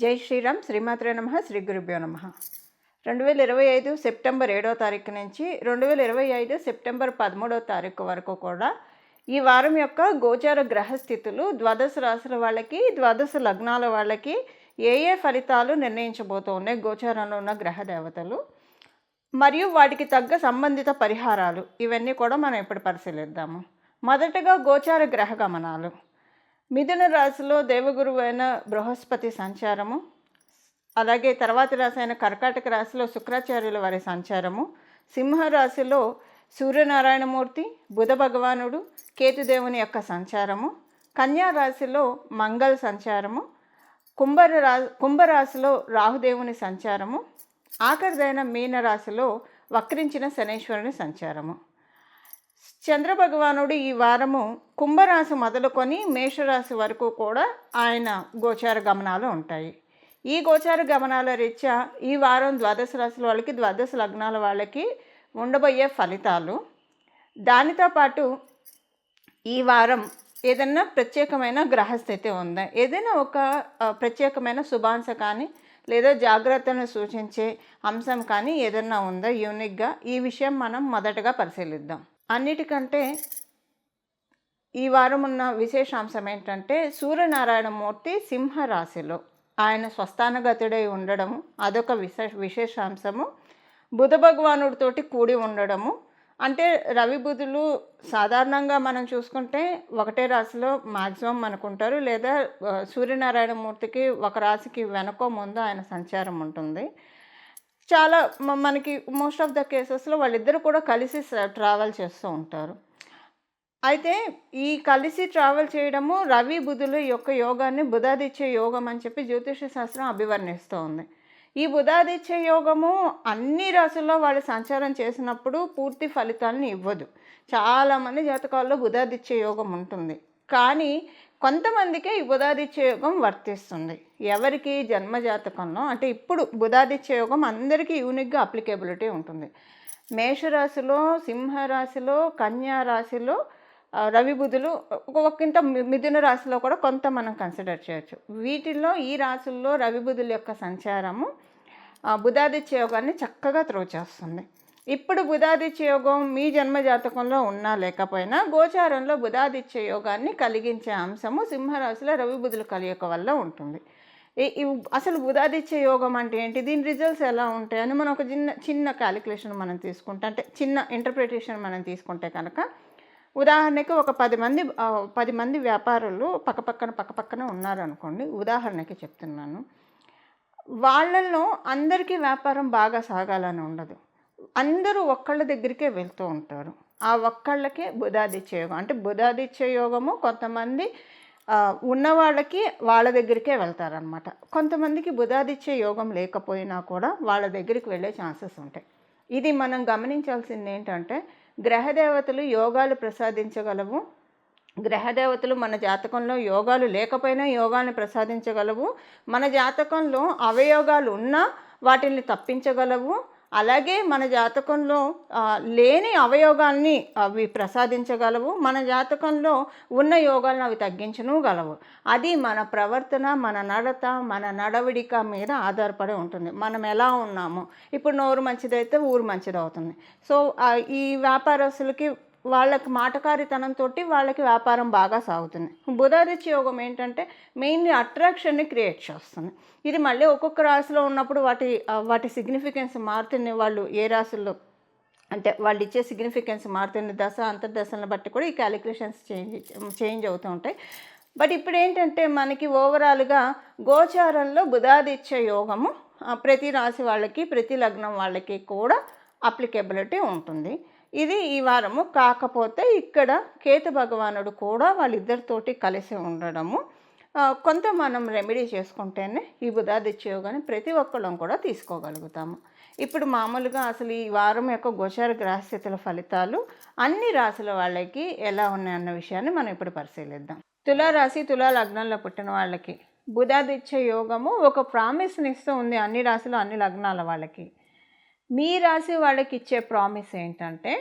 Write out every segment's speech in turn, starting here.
జై శ్రీరామ్ శ్రీమాత్రే నమ శ్రీ గురుభ్యో నమ. రెండు వేల ఇరవై ఐదు సెప్టెంబర్ ఏడో తారీఖు నుంచి రెండు వేల ఇరవై ఐదు సెప్టెంబర్ పదమూడో తారీఖు వరకు కూడా ఈ వారం యొక్క గోచార గ్రహస్థితులు ద్వాదశ రాశుల వాళ్ళకి ద్వాదశ లగ్నాల వాళ్ళకి ఏ ఏ ఫలితాలు నిర్ణయించబోతూ ఉన్నాయి గోచారంలో ఉన్న గ్రహ దేవతలు? మరియు వాటికి తగ్గ సంబంధిత పరిహారాలు ఇవన్నీ కూడా మనం ఇప్పుడు పరిశీలిద్దాము. మొదటగా గోచార గ్రహ గమనాలు. మిథున రాశిలో దేవగురువు అయిన బృహస్పతి సంచారము అలాగే తర్వాతి రాశి అయిన కర్కాటక రాశిలో శుక్రాచార్యుల వారి సంచారము సింహరాశిలో సూర్యనారాయణమూర్తి బుధ భగవానుడు కేతుదేవుని యొక్క సంచారము కన్యా రాశిలో మంగళ సంచారము కుంభర రా కుంభరాశిలో రాహుదేవుని సంచారము ఆఖరిదైన మీనరాశిలో వక్రించిన శనేశ్వరుని సంచారము. చంద్రభగవానుడు ఈ వారము కుంభరాశి మొదలుకొని మేషరాశి వరకు కూడా ఆయన గోచార గమనాలు ఉంటాయి. ఈ గోచార గమనాల రీత్యా ఈ వారం ద్వాదశ రాశుల వాళ్ళకి ద్వాదశ లగ్నాల వాళ్ళకి ఉండబోయే ఫలితాలు. దానితో పాటు ఈ వారం ఏదైనా ప్రత్యేకమైన గ్రహస్థితి ఉందా? ఏదైనా ఒక ప్రత్యేకమైన శుభాంశ కానీ లేదా జాగ్రత్తను సూచించే అంశం కానీ ఏదన్నా ఉందా? యూనిక్గా ఈ విషయం మనం మొదటగా పరిశీలిద్దాం. అన్నిటికంటే ఈ వారం ఉన్న విశేషాంశం ఏంటంటే సూర్యనారాయణమూర్తి సింహరాశిలో ఆయన స్వస్థానగతుడై ఉండడం అదొక విశేష విశేషాంశము. బుధ భగవానుడితోటి కూడి ఉండడము. అంటే రవి బుధులు సాధారణంగా మనం చూసుకుంటే ఒకటే రాశిలో మ్యాక్సిమం అనుకుంటారు లేదా సూర్యనారాయణమూర్తికి ఒక రాశికి వెనకో ముందు ఆయన సంచారం ఉంటుంది. చాలా మనకి మోస్ట్ ఆఫ్ ద కేసెస్లో వాళ్ళిద్దరు కూడా కలిసి ట్రావెల్ చేస్తూ ఉంటారు. అయితే ఈ కలిసి ట్రావెల్ చేయడము రవి బుధుల యొక్క యోగాన్ని బుధాదిత్య యోగం అని చెప్పి జ్యోతిష శాస్త్రం అభివర్ణిస్తూ ఉంది. ఈ బుధాదిత్య యోగము అన్ని రాసుల్లో వాళ్ళు సంచారం చేసినప్పుడు పూర్తి ఫలితాలను ఇవ్వదు. చాలామంది జాతకాల్లో బుధాదిత్య యోగం ఉంటుంది. కానీ కొంతమందికే ఈ బుధాదిత్య యోగం వర్తిస్తుంది. ఎవరికి జన్మజాతకంలో అంటే ఇప్పుడు బుధాదిత్య యోగం అందరికీ యూనిక్గా అప్లికేబిలిటీ ఉంటుంది. మేషరాశిలో సింహరాశిలో కన్యా రాశిలో రవిబుధులు రవి బుధులు ఒకంత మి- మిథున రాశిలో కూడా కొంత మనం కన్సిడర్ చేయొచ్చు. వీటిల్లో ఈ రాశుల్లో రవి బుధుల యొక్క సంచారము బుధాదిత్య యోగాన్ని చక్కగా త్రోచేస్తుంది ఇప్పుడు బుధాదిత్య యోగం మీ జన్మ జాతకంలో ఉన్నా లేకపోయినా గోచారంలో బుధాదిత్య యోగాన్ని కలిగించే అంశము సింహరాశిలో రవి బుధుల కలయిక వల్ల ఉంటుంది. అసలు బుధాదిత్య యోగం అంటే ఏంటి? దీని రిజల్ట్స్ ఎలా ఉంటాయని మనం ఒక చిన్న చిన్న క్యాలిక్యులేషన్ మనం తీసుకుంటే అంటే చిన్న ఇంటర్ప్రిటేషన్ మనం తీసుకుంటే కనుక ఉదాహరణకి ఒక పది మంది పది మంది వ్యాపారులు పక్కపక్కన పక్కపక్కన ఉన్నారనుకోండి. ఉదాహరణకి చెప్తున్నాను. వాళ్ళల్లో అందరికీ వ్యాపారం బాగా సాగాలని ఉండదు. అందరూ ఒక్కళ్ళ దగ్గరికే వెళ్తూ ఉంటారు. ఆ ఒక్కళ్ళకే బుధాదిత్య యోగం అంటే బుధాదిత్య యోగము కొంతమంది ఉన్న వాళ్ళకి వాళ్ళ దగ్గరికే వెళ్తారనమాట కొంతమందికి బుధాదిత్య యోగం లేకపోయినా కూడా వాళ్ళ దగ్గరికి వెళ్ళే ఛాన్సెస్ ఉంటాయి. ఇది మనం గమనించాల్సింది ఏంటంటే గ్రహదేవతలు యోగాలు ప్రసాదించగలవు. గ్రహదేవతలు మన జాతకంలో యోగాలు లేకపోయినా యోగాన్ని ప్రసాదించగలవు. మన జాతకంలో అవయోగాలు ఉన్నా వాటిని తప్పించగలవు. అలాగే మన జాతకంలో లేని అవయోగాల్ని అవి ప్రసాదించగలవు మన జాతకంలో ఉన్న యోగాలను అవి తగ్గించను గలవు. అది మన ప్రవర్తన మన నడత మన నడవడిక మీద ఆధారపడి ఉంటుంది. మనం ఎలా ఉన్నాము? ఇప్పుడు నోరు మంచిదైతే ఊరు మంచిది అవుతుంది సో ఈ వ్యాపారస్తులకి వాళ్ళకి మాటకారితనంతో వాళ్ళకి వ్యాపారం బాగా సాగుతుంది. బుధాదిత్య యోగం ఏంటంటే మెయిన్లీ అట్రాక్షన్ని క్రియేట్ చేస్తుంది. ఇది మళ్ళీ ఒక్కొక్క రాశిలో ఉన్నప్పుడు వాటి వాటి సిగ్నిఫికెన్స్ మారుతుంది. వాళ్ళు ఏ రాశుల్లో అంటే వాళ్ళు ఇచ్చే సిగ్నిఫికెన్స్ మారుతుంది. దశ అంతర్దశలను బట్టి కూడా ఈ క్యాలిక్యులేషన్స్ చేంజ్ చేంజ్ అవుతూ ఉంటాయి. బట్ ఇప్పుడు ఏంటంటే మనకి ఓవరాల్గా గోచారంలో బుధాదిత్య యోగము ప్రతి రాశి వాళ్ళకి ప్రతి లగ్నం వాళ్ళకి కూడా అప్లికేబిలిటీ ఉంటుంది. ఇది ఈ వారము కాకపోతే ఇక్కడ కేతు భగవానుడు కూడా వాళ్ళిద్దరితోటి కలిసి ఉండడము. కొంత మనం రెమెడీ చేసుకుంటేనే ఈ బుధాదిత్య యోగాన్ని ప్రతి ఒక్కళ్ళం కూడా తీసుకోగలుగుతాము. ఇప్పుడు మామూలుగా అసలు ఈ వారం యొక్క గోచార గ్రహస్థితుల ఫలితాలు అన్ని రాశుల వాళ్ళకి ఎలా ఉన్నాయన్న విషయాన్ని మనం ఇప్పుడు పరిశీలిద్దాం. తులారాశి తులా లగ్నంలో పుట్టిన వాళ్ళకి బుధాదిత్య యోగము ఒక ప్రామిస్ని ఇస్తూ ఉంది అన్ని రాశులు అన్ని లగ్నాల వాళ్ళకి. మీ రాశి వాళ్ళకి ఇచ్చే ప్రామిస్ ఏంటంటే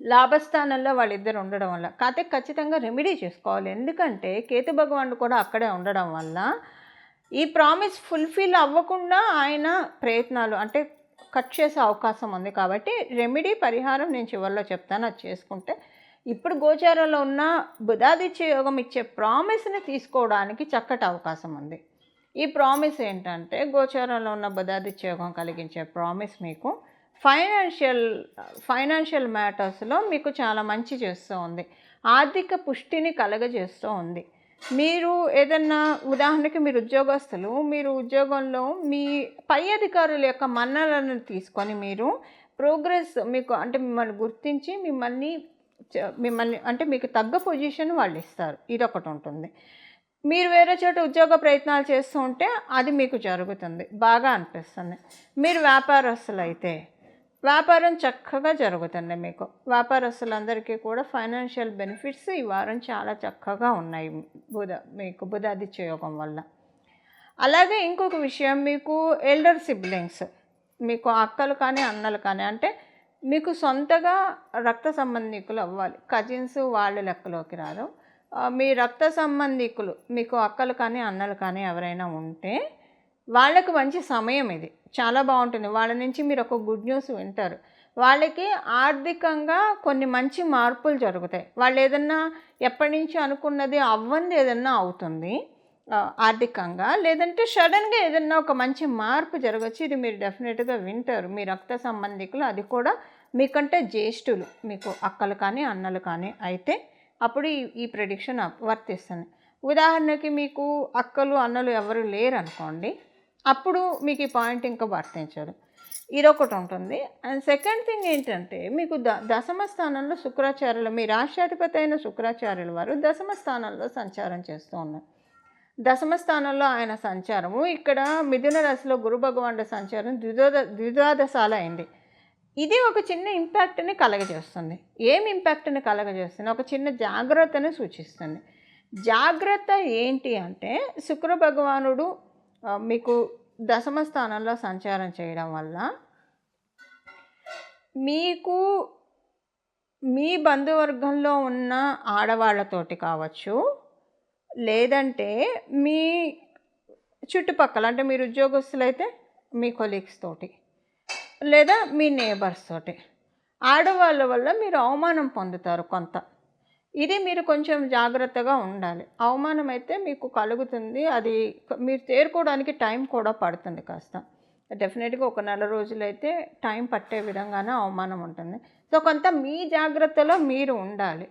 లాభస్థానంలో వాళ్ళిద్దరు ఉండడం వల్ల కాకపోతే ఖచ్చితంగా రెమెడీ చేసుకోవాలి. ఎందుకంటే కేతు భగవానుడు కూడా అక్కడే ఉండడం వల్ల ఈ ప్రామిస్ ఫుల్ఫిల్ అవ్వకుండా ఆయన ప్రయత్నాలు అంటే కట్ చేసే అవకాశం ఉంది. కాబట్టి రెమెడీ పరిహారం నేను చివరిలో చెప్తాను. అది చేసుకుంటే ఇప్పుడు గోచారంలో ఉన్న బుధాదిత్య యోగం ఇచ్చే ప్రామిస్ని తీసుకోవడానికి చక్కటి అవకాశం ఉంది. ఈ ప్రామిస్ ఏంటంటే గోచారంలో ఉన్న బదాదిత్యోగం కలిగించే ప్రామిస్ మీకు. ఫైనాన్షియల్ ఫైనాన్షియల్ మ్యాటర్స్లో మీకు చాలా మంచి చేస్తూ ఉంది. ఆర్థిక పుష్టిని కలగజేస్తూ ఉంది. మీరు ఏదన్నా ఉదాహరణకి మీరు ఉద్యోగస్తులు మీరు ఉద్యోగంలో మీ పై అధికారుల యొక్క మన్నలను తీసుకొని మీరు ప్రోగ్రెస్ మీకు అంటే మిమ్మల్ని గుర్తించి మిమ్మల్ని మిమ్మల్ని అంటే మీకు తగ్గ పొజిషన్ వాళ్ళు ఇస్తారు. ఇది ఒకటి ఉంటుంది. మీరు వేరే చోట ఉద్యోగ ప్రయత్నాలు చేస్తూ ఉంటే అది మీకు జరుగుతుంది. బాగా అనిపిస్తుంది. మీరు వ్యాపారస్తులు అయితే వ్యాపారం చక్కగా జరుగుతుంది మీకు. వ్యాపారస్తులందరికీ కూడా ఫైనాన్షియల్ బెనిఫిట్స్ ఈ వారం చాలా చక్కగా ఉన్నాయి బుధ మీకు బుధాదిత్య యోగం వల్ల. అలాగే ఇంకొక విషయం మీకు ఎల్డర్ సిబ్లింగ్స్ మీకు అక్కలు కానీ అన్నలు కానీ అంటే మీకు సొంతగా రక్త సంబంధికులు అవ్వాలి. కజిన్స్ వాళ్ళ లెక్కలోకి రాదు. మీ రక్త సంబంధికులు మీకు అక్కలు కానీ అన్నలు కానీ ఎవరైనా ఉంటే వాళ్ళకి మంచి సమయం ఇది. చాలా బాగుంటుంది. వాళ్ళ నుంచి మీరు ఒక గుడ్ న్యూస్ వింటారు. వాళ్ళకి ఆర్థికంగా కొన్ని మంచి మార్పులు జరుగుతాయి. వాళ్ళు ఏదన్నా ఎప్పటి నుంచి అనుకున్నది అవ్వంది ఏదన్నా అవుతుంది ఆర్థికంగా. లేదంటే సడన్గా ఏదన్నా ఒక మంచి మార్పు జరగచ్చు ఇది మీరు డెఫినెట్గా వింటారు. మీ రక్త సంబంధికులు అది కూడా మీకంటే జ్యేష్ఠులు మీకు అక్కలు కానీ అన్నలు కానీ అయితే అప్పుడు ఈ ఈ ప్రెడిక్షన్ వర్తిస్తుంది. ఉదాహరణకి మీకు అక్కలు అన్నలు ఎవరు లేరు అనుకోండి అప్పుడు మీకు ఈ పాయింట్ ఇంకా వర్తించదు. ఇదొకటి ఉంటుంది. అండ్ సెకండ్ థింగ్ ఏంటంటే మీకు ద దశమ స్థానంలో శుక్రాచార్యులు మీ రాష్ట్రాధిపతి అయిన శుక్రాచార్యుల వారు దశమ స్థానంలో సంచారం చేస్తూ ఉన్నారు. దశమ స్థానంలో ఆయన సంచారము ఇక్కడ మిథున రాశిలో గురు భగవానుడు సంచారం ద్విదోద ద్విద్వాదశాలు అయింది. ఇది ఒక చిన్న ఇంపాక్ట్ని కలగజేస్తుంది. ఏం ఇంపాక్ట్ని కలగజేస్తుంది? ఒక చిన్న జాగ్రత్తని సూచిస్తుంది. జాగ్రత్త ఏంటి అంటే శుక్ర భగవానుడు మీకు దశమ స్థానంలో సంచారం చేయడం వల్ల మీకు మీ బంధువర్గంలో ఉన్న ఆడవాళ్ళతోటి కావచ్చు లేదంటే మీ చుట్టుపక్కల అంటే మీరు ఉద్యోగస్తులైతే మీ కొలీగ్స్ తోటి. లేదా మీ నేబర్స్ తోటి. ఆడవాళ్ళ వల్ల మీరు అవమానం పొందుతారు కొంత. ఇది మీరు కొంచెం జాగ్రత్తగా ఉండాలి. అవమానం అయితే మీకు కలుగుతుంది. అది మీరు చేరుకోవడానికి టైం కూడా పడుతుంది కాస్త. డెఫినెట్గా ఒక నెల రోజులైతే టైం పట్టే విధంగానే అవమానం ఉంటుంది. సో కొంత మీ జాగ్రత్తలో మీరు ఉండాలి.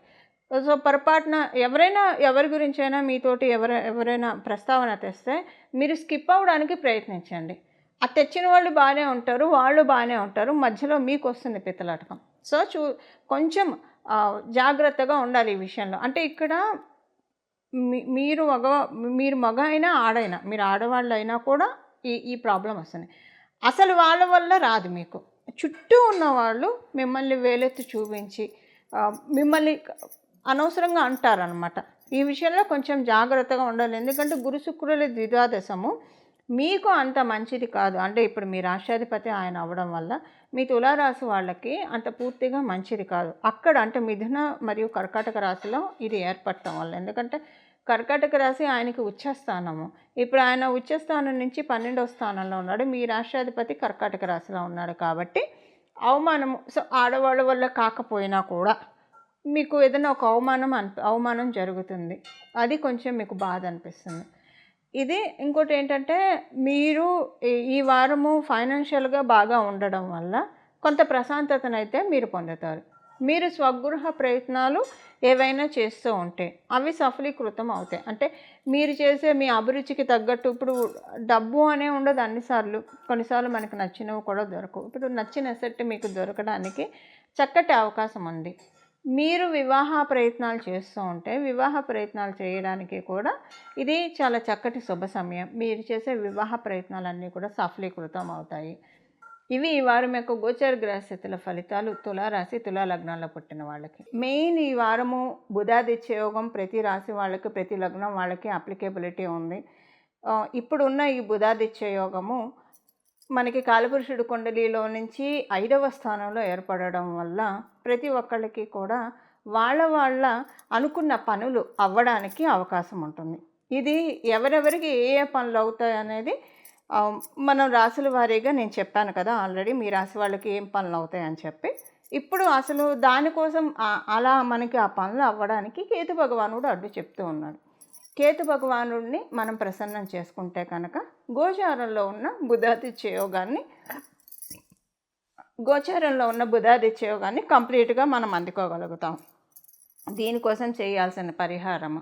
సో పొరపాటున ఎవరైనా ఎవరి గురించైనా మీతోటి ఎవర ఎవరైనా ప్రస్తావన తెస్తే మీరు స్కిప్ అవ్వడానికి ప్రయత్నించండి. ఆ తెచ్చిన వాళ్ళు బాగానే ఉంటారు వాళ్ళు బాగానే ఉంటారు. మధ్యలో మీకు వస్తుంది పిత్తలాటకం సో చూ కొంచెం జాగ్రత్తగా ఉండాలి ఈ విషయంలో. అంటే ఇక్కడ మీ- మీరు మగ మీరు మగ అయినా ఆడైనా మీరు ఆడవాళ్ళు అయినా కూడా ఈ ఈ ప్రాబ్లం వస్తుంది. అసలు వాళ్ళ వల్ల రాదు మీకు. చుట్టూ ఉన్న వాళ్ళు మిమ్మల్ని వేలెత్తి చూపించి మిమ్మల్ని అనవసరంగా అంటారనమాట ఈ విషయంలో కొంచెం జాగ్రత్తగా ఉండాలి. ఎందుకంటే గురు శుక్రుల ద్విద్వాదశము మీకు అంత మంచిది కాదు. అంటే ఇప్పుడు మీ రాష్ట్రాధిపతి ఆయన అవ్వడం వల్ల మీ తులారాశి వాళ్ళకి అంత పూర్తిగా మంచిది కాదు. అక్కడ అంటే మిథున మరియు కర్కాటక రాశిలో ఇది ఏర్పడటం వల్ల. ఎందుకంటే కర్కాటక రాశి ఆయనకి ఉచ్చస్థానము. ఇప్పుడు ఆయన ఉచ్చస్థానం నుంచి పన్నెండవ స్థానంలో ఉన్నాడు. మీ రాష్ట్రాధిపతి కర్కాటక రాశిలో ఉన్నాడు కాబట్టి అవమానము సో ఆడవాళ్ళ వల్ల కాకపోయినా కూడా మీకు ఏదైనా ఒక అవమానం అన్ అవమానం జరుగుతుంది. అది కొంచెం మీకు బాధ అనిపిస్తుంది. ఇది ఇంకోటి ఏంటంటే మీరు ఈ- ఈ వారము ఫైనాన్షియల్గా బాగా ఉండడం వల్ల కొంత ప్రశాంతతనైతే మీరు పొందుతారు. మీరు స్వగృహ ప్రయత్నాలు ఏవైనా చేస్తూ ఉంటే అవి సఫలీకృతం అవుతాయి. అంటే మీరు చేసే మీ అభిరుచికి తగ్గట్టు ఇప్పుడు డబ్బు అనే ఉండదు అన్నిసార్లు. కొన్నిసార్లు మనకు నచ్చినవి కూడా దొరకవు. ఇప్పుడు నచ్చిన సెట్ మీకు దొరకడానికి చక్కటి అవకాశం ఉంది. మీరు వివాహ ప్రయత్నాలు చేస్తూ ఉంటే వివాహ ప్రయత్నాలు చేయడానికి కూడా ఇది చాలా చక్కటి శుభ సమయం. మీరు చేసే వివాహ ప్రయత్నాలన్నీ కూడా సఫలీకృతం అవుతాయి. ఇవి ఈ వారం యొక్క గోచర గ్రహస్థితుల ఫలితాలు. తులారాశి తులా లగ్నాల్లో పుట్టిన వాళ్ళకి. మెయిన్ ఈ వారము బుధాదిత్య యోగం. ప్రతి రాశి వాళ్ళకి ప్రతి లగ్నం వాళ్ళకి అప్లికేబిలిటీ ఉంది. ఇప్పుడున్న ఈ బుధాదిత్య యోగము మనకి కాలపురుషుడు కుండలిలో నుంచి ఐదవ స్థానంలో ఏర్పడడం వల్ల ప్రతి ఒక్కళ్ళకి కూడా వాళ్ళ వాళ్ళ అనుకున్న పనులు అవ్వడానికి అవకాశం ఉంటుంది. ఇది ఎవరెవరికి ఏ ఏ పనులు అవుతాయి అనేది మనం రాసుల వారీగా నేను చెప్పాను కదా ఆల్రెడీ మీ రాశి వాళ్ళకి ఏం పనులు అవుతాయని చెప్పి. ఇప్పుడు అసలు దానికోసం అలా మనకి ఆ పనులు అవ్వడానికి కేతు భగవానుడు అడ్డు చెప్తూ ఉన్నాడు. కేతు భగవానుడిని మనం ప్రసన్నం చేసుకుంటే కనుక గోచారంలో ఉన్న బుధాదిత్య యోగాన్ని గోచారంలో ఉన్న బుధాదిత్య యోగాన్ని కంప్లీట్గా మనం అందుకోగలుగుతాం. దీనికోసం చేయాల్సిన పరిహారము.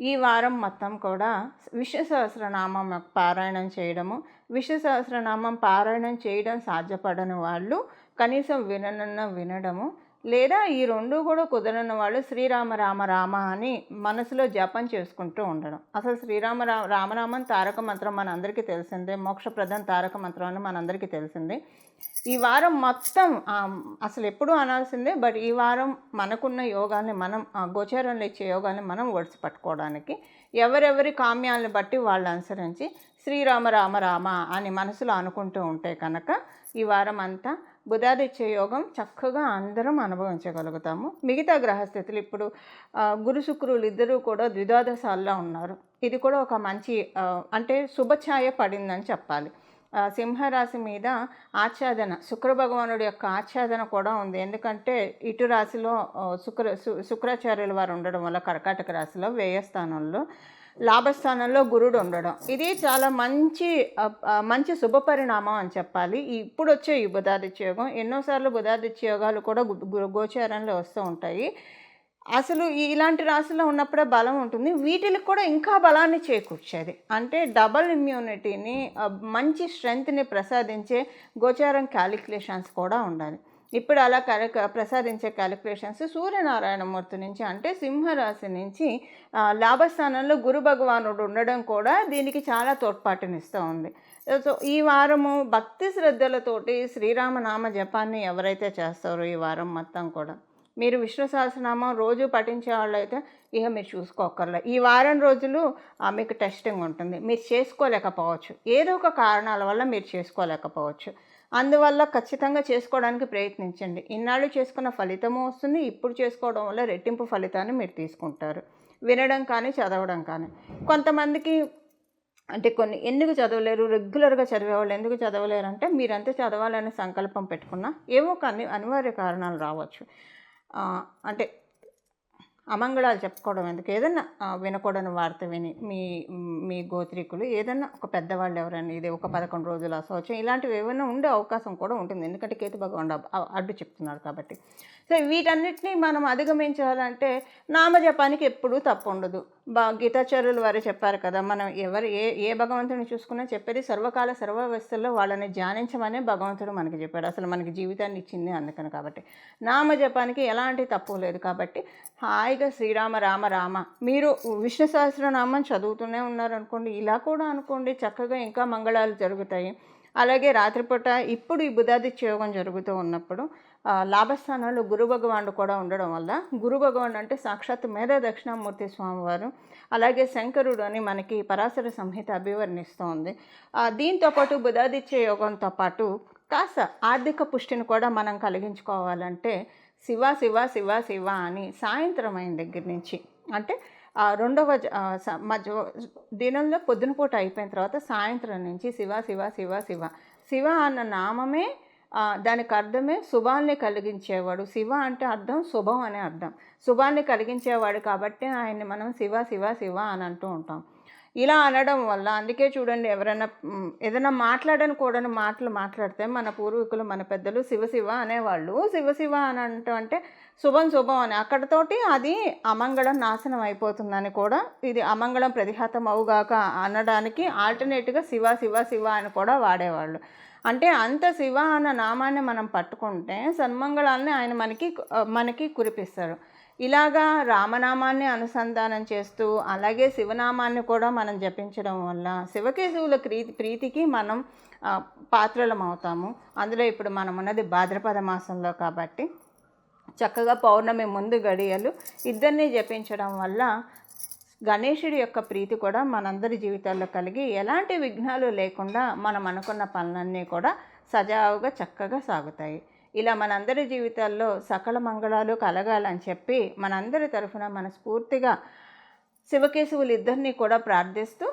ఈ వారం మొత్తం కూడా విష్ణు సహస్రనామం పారాయణం చేయడము. విష్ణు సహస్రనామం పారాయణం చేయడం సాధ్యపడని వాళ్ళు కనీసం విననన్న వినడము. లేదా ఈ రెండు కూడా కుదరని వాళ్ళు శ్రీరామ రామ రామ అని మనసులో జపం చేసుకుంటూ ఉండడం. అసలు శ్రీరామ రామరామన్ తారక మంత్రం మనందరికీ తెలిసిందే మోక్షప్రదం తారక మంత్రం అని మనందరికీ తెలిసిందే. ఈ వారం మొత్తం అసలు ఎప్పుడూ అనాల్సిందే బట్ ఈ వారం మనకున్న యోగాన్ని మనం గోచారంలో ఇచ్చే యోగాన్ని మనం ఒడిసి పట్టుకోవడానికి ఎవరెవరి కామ్యాలను బట్టి వాళ్ళు అనుసరించి శ్రీరామ రామ రామ అని మనసులో అనుకుంటూ ఉంటే కనుక ఈ వారం అంతా బుధాదిత్య యోగం చక్కగా అందరం అనుభవించగలుగుతాము. మిగతా గ్రహస్థితులు ఇప్పుడు గురు శుక్రులు ఇద్దరూ కూడా ద్విదాదశాల్లో ఉన్నారు. ఇది కూడా ఒక మంచి అంటే శుభఛాయ పడిందని చెప్పాలి. సింహరాశి మీద ఆచ్ఛాదన శుక్ర భగవానుడి యొక్క ఆచ్ఛాదన కూడా ఉంది. ఎందుకంటే ఇటు రాశిలో శుక్ర శుక్రాచార్యుల వారు ఉండడం వల్ల కర్కాటక రాశిలో వ్యయస్థానంలో లాభస్థానంలో గురుడు ఉండడం. ఇది చాలా మంచి మంచి శుభ పరిణామం అని చెప్పాలి. ఇప్పుడు వచ్చే ఈ బుధాదిత్య యోగం ఎన్నోసార్లు బుధాదిత్య యోగాలు కూడా గోచారంలో వస్తూ ఉంటాయి. అసలు ఇలాంటి రాశుల్లో ఉన్నప్పుడే బలం ఉంటుంది. వీటికి కూడా ఇంకా బలాన్ని చేకూర్చేది. అంటే డబల్ ఇమ్యూనిటీని మంచి స్ట్రెంగ్త్ని ప్రసాదించే గోచారం క్యాలిక్యులేషన్స్ కూడా ఉండాలి. ఇప్పుడు అలా కర ప్రసాదించే క్యాలిక్యులేషన్స్ సూర్యనారాయణమూర్తి నుంచి అంటే సింహరాశి నుంచి లాభస్థానంలో గురు భగవానుడు ఉండడం కూడా దీనికి చాలా తోడ్పాటునిస్తూ ఉంది. సో ఈ వారము భక్తి శ్రద్ధలతోటి శ్రీరామనామ జపాన్ని ఎవరైతే చేస్తారో ఈ వారం మొత్తం కూడా. మీరు విష్ణు సహస్రనామం రోజు పఠించే వాళ్ళైతే ఇక మీరు చూసుకోకర్లే ఈ వారం రోజులు ఆ, మీకు టెస్టింగ్ ఉంటుంది. మీరు చేసుకోలేకపోవచ్చు. ఏదో ఒక కారణాల వల్ల మీరు చేసుకోలేకపోవచ్చు. అందువల్ల ఖచ్చితంగా చేసుకోవడానికి ప్రయత్నించండి. ఇన్నాళ్ళు చేసుకున్న ఫలితము వస్తుంది. ఇప్పుడు చేసుకోవడం వల్ల రెట్టింపు ఫలితాన్ని మీరు తీసుకుంటారు. వినడం కానీ చదవడం కానీ. కొంతమందికి అంటే కొన్ని ఎందుకు చదవలేరు? రెగ్యులర్గా చదివేవాళ్ళు ఎందుకు చదవలేరు అంటే మీరంతా చదవాలనే సంకల్పం పెట్టుకున్నా ఏవో కానీ అనివార్య కారణాలు రావచ్చు. అంటే అమంగళాలు చెప్పుకోవడం ఎందుకు? ఏదన్నా వినకూడని వార్త విని మీ మీ గోత్రికులు ఏదన్నా ఒక పెద్దవాళ్ళు ఎవరైనా ఇది ఒక పదకొండు రోజులు అసౌచం ఇలాంటివి ఏమైనా ఉండే అవకాశం కూడా ఉంటుంది. ఎందుకంటే కేతు భగవాన్ అడ్డు చెప్తున్నారు కాబట్టి. సో వీటన్నిటిని మనం అధిగమించాలంటే నామజపానికి ఎప్పుడూ తప్పు ఉండదు బా గీతాచార్యులు వారు చెప్పారు కదా మనం ఎవరు ఏ ఏ భగవంతుని చూసుకున్నా చెప్పేది సర్వకాల సర్వవ్యవస్థల్లో వాళ్ళని ధ్యానించమనే భగవంతుడు మనకి చెప్పాడు. అసలు మనకి జీవితాన్ని ఇచ్చింది అందుకని కాబట్టి. నామజపానికి ఎలాంటి తప్పు లేదు కాబట్టి హాయిగా శ్రీరామ రామ రామ. మీరు విష్ణు సహస్రనామం చదువుతూనే ఉన్నారనుకోండి ఇలా కూడా అనుకోండి చక్కగా ఇంకా మంగళాలు జరుగుతాయి. అలాగే రాత్రిపూట ఇప్పుడు ఈ బుధాదిత్య యోగం జరుగుతూ ఉన్నప్పుడు లాభస్థానాలు గురు భగవానుడు కూడా ఉండడం వల్ల గురు భగవానుడు అంటే సాక్షాత్ మేధా దక్షిణామూర్తి స్వామివారు. అలాగే శంకరుడు అని మనకి పరాశర సంహిత అభివర్ణిస్తోంది. దీంతో పాటు బుధాదిత్య యోగంతో పాటు కాస్త ఆర్థిక పుష్టిని కూడా మనం కలిగించుకోవాలంటే శివ శివ శివ శివ అని సాయంత్రం అయిన దగ్గర నుంచి అంటే రెండవ మధ్య దినంలో పొద్దున పూట అయిపోయిన తర్వాత సాయంత్రం నుంచి శివ శివ శివ శివ. శివ అన్న నామమే దానికి అర్థమే శుభాన్ని కలిగించేవాడు. శివ అంటే అర్థం శుభం అనే అర్థం. శుభాన్ని కలిగించేవాడు కాబట్టి ఆయన్ని మనం శివ శివ శివ అని అంటూ ఉంటాం. ఇలా అనడం వల్ల అందుకే చూడండి ఎవరైనా ఏదైనా మాట్లాడని కూడని మాటలు మాట్లాడితే మన పూర్వీకులు మన పెద్దలు శివ శివ అనేవాళ్ళు. శివ శివ అని అంటే శుభం శుభం అని. అక్కడతోటి అది అమంగళం నాశనం అయిపోతుందని కూడా ఇది అమంగళం ప్రతిహతం అవుగాక అనడానికి ఆల్టర్నేట్గా శివ శివ శివ అని కూడా వాడేవాళ్ళు. అంటే అంత శివ అన్న నామాన్ని మనం పట్టుకుంటే సన్మంగళాన్ని ఆయన మనకి మనకి కురిపిస్తాడు ఇలాగా రామనామాన్ని అనుసంధానం చేస్తూ అలాగే శివనామాన్ని కూడా మనం జపించడం వల్ల శివకేశవుల ప్రీతి ప్రీతికి మనం పాత్రలం అవుతాము అందులో ఇప్పుడు మనం ఉన్నది భాద్రపద మాసంలో కాబట్టి చక్కగా పౌర్ణమి ముందు గడియలు ఇద్దరిని జపించడం వల్ల గణేశుడి యొక్క ప్రీతి కూడా మనందరి జీవితాల్లో కలిగి ఎలాంటి విఘ్నాలు లేకుండా మనం అనుకున్న పనులన్నీ కూడా సజావుగా చక్కగా సాగుతాయి. ఇలా మనందరి జీవితాల్లో సకల మంగళాలు కలగాలని చెప్పి మనందరి తరఫున మనస్ఫూర్తిగా శివకేశవులు ఇద్దరినీ కూడా ప్రార్థిస్తూ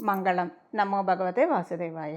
మంగళం. నమో భగవతే వాసుదేవాయ.